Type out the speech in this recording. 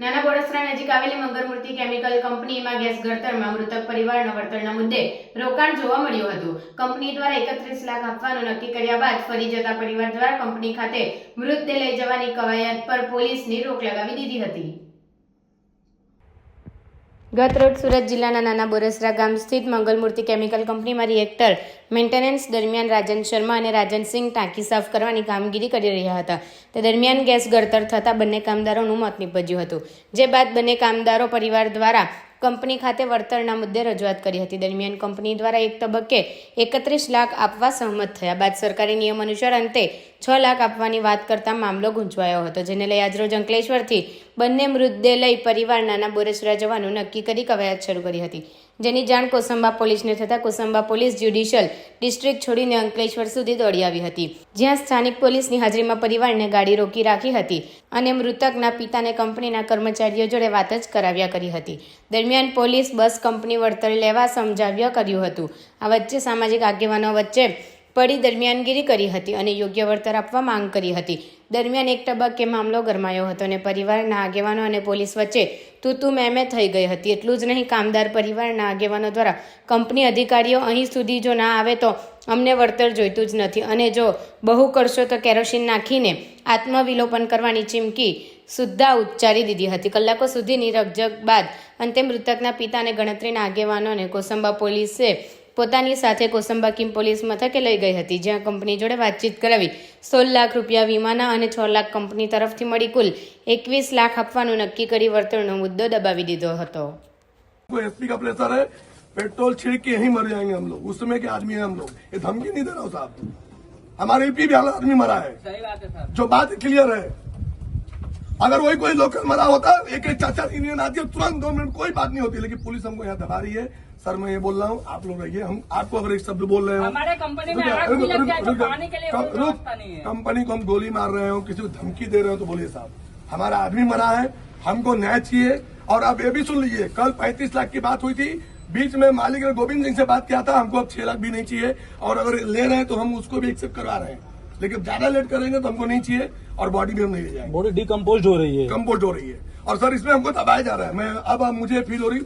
નાના બોડસરા નજીક આવેલી મંગરમૂર્તિ કેમિકલ કંપનીમાં ગેસ ઘડતરમાં મૃતક પરિવારના વળતરના મુદ્દે રોકાણ જોવા મળ્યું હતું. કંપની દ્વારા એકત્રીસ લાખ આપવાનું નક્કી કર્યા બાદ ફરી જતા પરિવાર દ્વારા કંપની ખાતે મૃતદેહ લઈ જવાની કવાયત પર પોલીસની રોક લગાવી દીધી હતી. ગત રોજ સુરત જિલ્લાના નાના બોરસરા ગામ સ્થિત મંગલમૂર્તિ કેમિકલ કંપનીમાં રિએક્ટર મેન્ટેનન્સ દરમિયાન રાજન શર્મા અને રાજનસિંહ ટાંકી સાફ કરવાની કામગીરી કરી રહ્યા હતા. તે દરમિયાન ગેસ ગળતર થતાં બંને કામદારોનું મોત નીપજ્યું હતું. જે બાદ બંને કામદારો પરિવાર દ્વારા કંપની ખાતે વળતરના મુદ્દે રજૂઆત કરી હતી. દરમિયાન કંપની દ્વારા એક તબક્કે એકત્રીસ લાખ આપવા સહમત થયા બાદ સરકારી નિયમ અનુસાર અંતે છ લાખ આપવાની વાત કરતા મામલો ગૂંચવાયો હતો, જેને લઈ આજરોજ અંકલેશ્વરથી બંને મૃતદેહ લઈ પરિવાર નાના બોરેસરા જવાનું નક્કી કરી કવાયત શરૂ કરી હતી. જેની જાણ કોસંબા પોલીસને થતાં કોસંબા પોલીસ જ્યુડિશિયલ ડિસ્ટ્રિક્ટ છોડીને અંકલેશ્વર સુધી દોડી આવી હતી. જ્યાં સ્થાનિક પોલીસની હાજરીમાં પરિવારને ગાડી રોકી રાખી હતી અને મૃતકના પિતાને કંપનીના કર્મચારીઓ જોડે વાત જ કરાવ્યા કરી હતી. દરમિયાન પોલીસ બસ કંપની વળતર લેવા સમજાવ્યા કર્યું હતું. આ વચ્ચે સામાજિક આગેવાનો વચ્ચે પડી દરમિયાનગીરી કરી હતી અને યોગ્ય વળતર આપવા માંગ કરી હતી. દરમિયાન એક તબક્કે મામલો ગરમાયો હતો અને પરિવારના આગેવાનો અને પોલીસ વચ્ચે તું તું મેમે થઈ ગઈ હતી. એટલું જ નહીં, કામદાર પરિવારના આગેવાનો દ્વારા કંપની અધિકારીઓ અહીં સુધી જો ના આવે તો અમને વળતર જોઈતું જ નથી. અને જો બહુ કરશો તો કેરોસીન નાખીને આત્મવિલોપન કરવાની ચીમકી સુદ્ધા ઉચ્ચારી દીધી હતી. કલાકો સુધીની રકઝક બાદ અંતે મૃતકના પિતા અને ગણતરીના આગેવાનો અને કોસંબા પોલીસે પોતાની સાથે કોસંબા કિમ પોલીસ મથકે લઈ ગઈ હતી જ્યાં કંપની જોડે વાતચીત કરાવી સોળ લાખ રૂપિયા વીમાના અને છ લાખ કંપની તરફથી મળી કુલ એકવીસ લાખ આપવાનું નક્કી કરી વળતરનો મુદ્દો દબાવી દીધો હતો को एसपी का प्रेशर है पेट्रोल छिड़क के यहीं मर जाएंगे हम लोग उस समय के आदमी हैं हम लोग ये धमकी नहीं दे रहा हूँ साहब हमारे यूपी भी हाल आदमी मरा है सही बात है सर जो बात क्लियर है अगर वही कोई लोकल मरा होता एक एक चाचा इंडियन आती है तुरंत दो मिनट कोई बात नहीं होती लेकिन पुलिस हमको यहाँ दबा रही है। सर मैं ये बोल रहा हूँ आप लोग रहिए हम आपको अगर एक शब्द बोल रहे हो। कंपनी तो के है। हम गोली मार रहे हो किसी को धमकी दे रहे हो तो बोलिए साहब। हमारा आदमी मरा है हमको न्याय चाहिए। और अब ये भी सुन लीजिए कल पैंतीस लाख की बात हुई थी बीच में मालिक ने गोविंद सिंह से बात किया था हमको अब छह लाख भी नहीं चाहिए। और अगर ले रहे हैं तो हम उसको भी एक्सेप्ट करवा रहे हैं। लेकिन ज्यादा लेट करेंगे तो हमको नहीं चाहिए और बॉडी भी हम नहीं ले जाएंगे बॉडी डिकम्पोज हो रही है कंपोज हो रही है और सर इसमें हमको दबाया जा रहा है मैं अब अब मुझे फील हो रही